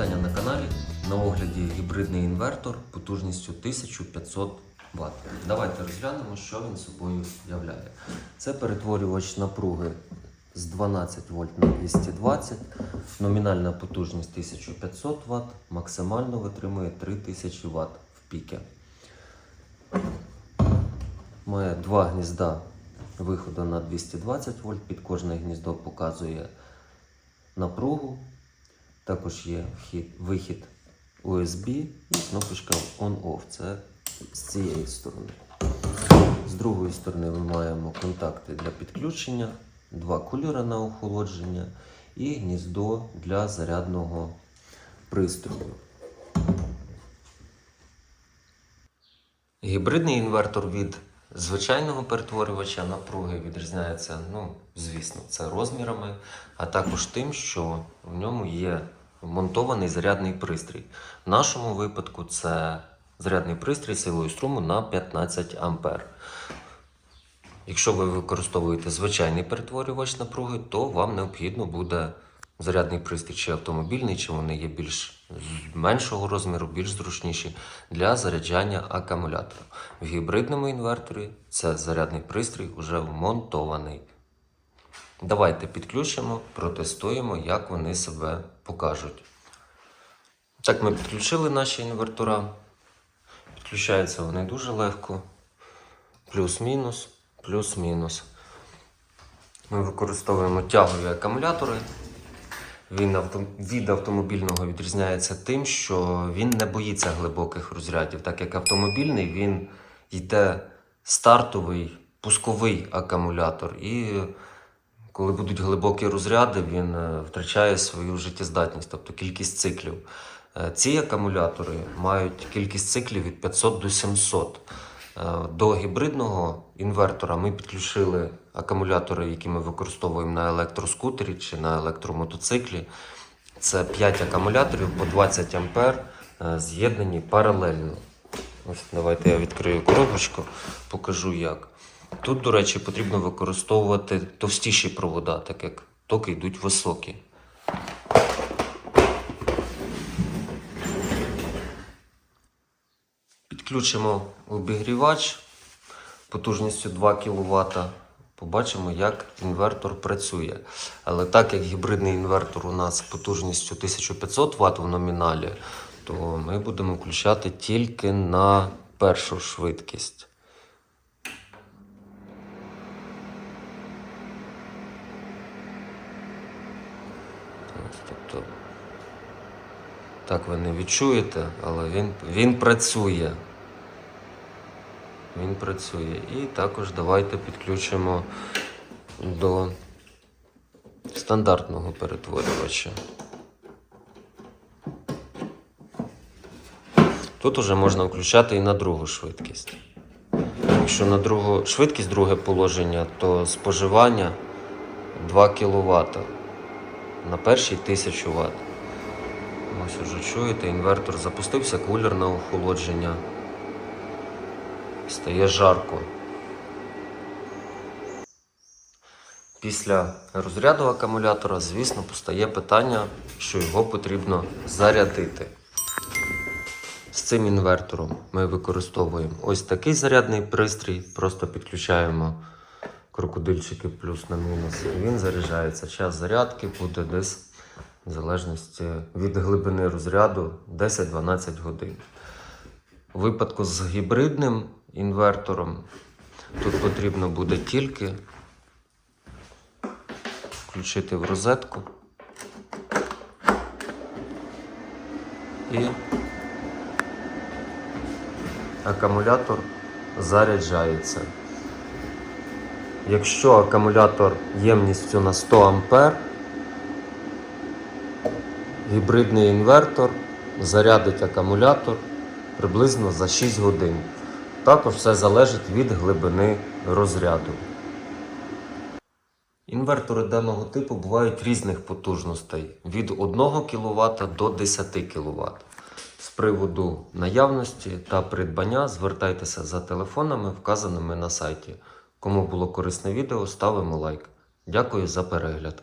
Вітання на каналі. На огляді гібридний інвертор потужністю 1500 Вт. Давайте розглянемо, що він собою являє. Це перетворювач напруги з 12 вольт на 220, номінальна потужність 1500 Вт, максимально витримує 3000 Вт в піки. Має два гнізда виходу на 220 вольт. Під кожне гніздо показує напругу. Також є вхід, вихід USB і кнопочка On-Off. Це з цієї сторони. З другої сторони ми маємо контакти для підключення, два кулера на охолодження і гніздо для зарядного пристрою. Гібридний інвертор від звичайного перетворювача напруги відрізняється, ну, звісно, це розмірами, а також тим, що в ньому є вмонтований зарядний пристрій. В нашому випадку це зарядний пристрій силою струму на 15 А. Якщо ви використовуєте звичайний перетворювач напруги, то вам необхідно буде зарядний пристрій чи автомобільний, чи вони є більш меншого розміру, більш зручніші для заряджання акумулятора. В гібридному інверторі це зарядний пристрій вже вмонтований. Давайте підключимо, протестуємо, як вони себе покажуть. Так, ми підключили наші інвертора. Підключаються вони дуже легко. Плюс-мінус, плюс-мінус. Ми використовуємо тягові акумулятори. Він від автомобільного відрізняється тим, що він не боїться глибоких розрядів, так як автомобільний він йде стартовий пусковий акумулятор. І коли будуть глибокі розряди, він е, втрачає свою життєздатність, тобто кількість циклів. Е, Ці акумулятори мають кількість циклів від 500 до 700. Е, До гібридного інвертора ми підключили акумулятори, які ми використовуємо на електроскутері чи на електромотоциклі. Це 5 акумуляторів по 20 А е, з'єднані паралельно. Ось давайте я відкрию коробочку, покажу як. Тут, до речі, потрібно використовувати товстіші провода, так як токи йдуть високі. Підключимо обігрівач потужністю 2 кВт. Побачимо, як інвертор працює. Але так як гібридний інвертор у нас потужністю 1500 Вт в номіналі, то ми будемо включати тільки на першу швидкість. Тобто, так ви не відчуєте, але він, він працює. Він працює. І також давайте підключимо до стандартного перетворювача. Тут уже можна включати і на другу швидкість. Якщо на другу швидкість друге положення, то споживання 2 кВт. На першій 1000 Вт. Ось уже чуєте, інвертор запустився, кулер на охолодження. Стає жарко. Після розряду акумулятора, звісно, постає питання, що його потрібно зарядити. З цим інвертором ми використовуємо ось такий зарядний пристрій, просто підключаємо крокодильчики плюс на мінус. І він заряджається. Час зарядки буде десь, в залежності від глибини розряду, 10-12 годин. У випадку з гібридним інвертором тут потрібно буде тільки включити в розетку і акумулятор заряджається. Якщо акумулятор ємністю на 100 А, гібридний інвертор зарядить акумулятор приблизно за 6 годин. Також все залежить від глибини розряду. Інвертори даного типу бувають різних потужностей від 1 кВт до 10 кВт. З приводу наявності та придбання звертайтеся за телефонами, вказаними на сайті. Кому було корисне відео, ставимо лайк. Дякую за перегляд.